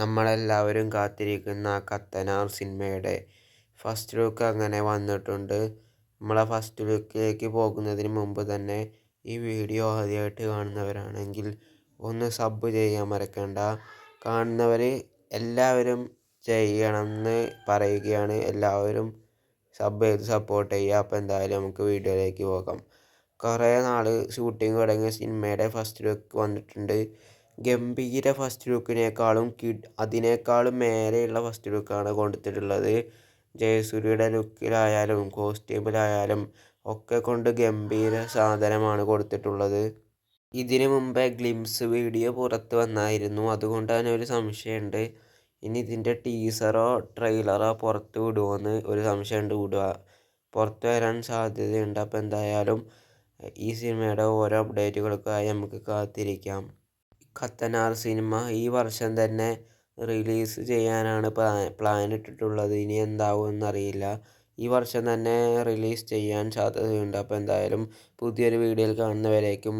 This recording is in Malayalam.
നമ്മളെല്ലാവരും കാത്തിരിക്കുന്ന കത്തനാർ സിനിമയുടെ ഫസ്റ്റ് ലുക്ക് അങ്ങനെ വന്നിട്ടുണ്ട്. നമ്മളെ ഫസ്റ്റ് ലുക്കിലേക്ക് പോകുന്നതിന് മുമ്പ് തന്നെ ഈ വീഡിയോ ആദ്യമായിട്ട് കാണുന്നവരാണെങ്കിൽ ഒന്ന് സബ് ചെയ്യാൻ മറക്കണ്ട. കാണുന്നവർ എല്ലാവരും ചെയ്യണമെന്ന് പറയുകയാണ്. എല്ലാവരും സബ് ചെയ്ത് സപ്പോർട്ട് ചെയ്യുക. അപ്പോൾ എന്തായാലും നമുക്ക് വീഡിയോയിലേക്ക് പോകാം. കുറേ നാൾ ഷൂട്ടിംഗ് തുടങ്ങിയ സിനിമയുടെ ഫസ്റ്റ് ലുക്ക് വന്നിട്ടുണ്ട്. ഗംഭീര ഫസ്റ്റ് ലുക്കിനേക്കാളും കിഡ് അതിനേക്കാളും മേലെയുള്ള ഫസ്റ്റ് ലുക്കാണ് കൊടുത്തിട്ടുള്ളത് ജയസൂര്യയുടെ ലുക്കിലായാലും കോസ്റ്റ്യൂമിലായാലും ഒക്കെ കൊണ്ട് ഗംഭീര സാധനമാണ് കൊടുത്തിട്ടുള്ളത്. ഇതിനു മുമ്പേ ഗ്ലിംസ് വീഡിയോ പുറത്ത് വന്നായിരുന്നു. അതുകൊണ്ട് തന്നെ ഒരു സംശയമുണ്ട്. ഇനി ഇതിന്റെ ടീസറോ ട്രെയിലറോ പുറത്ത് വിടുമോയെന്ന് ഒരു സംശയമുണ്ട് വിടുക. പുറത്ത് വരാൻ സാധ്യതയുണ്ട്. അപ്പോൾ എന്തായാലും ഈ സിനിമയുടെ ഓരോ അപ്ഡേറ്റുകൾക്കായി നമുക്ക് കാത്തിരിക്കാം. ഖത്തനാർ സിനിമ ഈ വർഷം തന്നെ റിലീസ് ചെയ്യാനാണ് പ്ലാൻ ഇട്ടിട്ടുള്ളത്. ഇനി എന്താവും എന്നറിയില്ല. ഈ വർഷം തന്നെ റിലീസ് ചെയ്യാൻ സാധ്യതയുണ്ട്. അപ്പോൾ എന്തായാലും പുതിയൊരു വീഡിയോയിൽ കാണുന്നവരേക്കും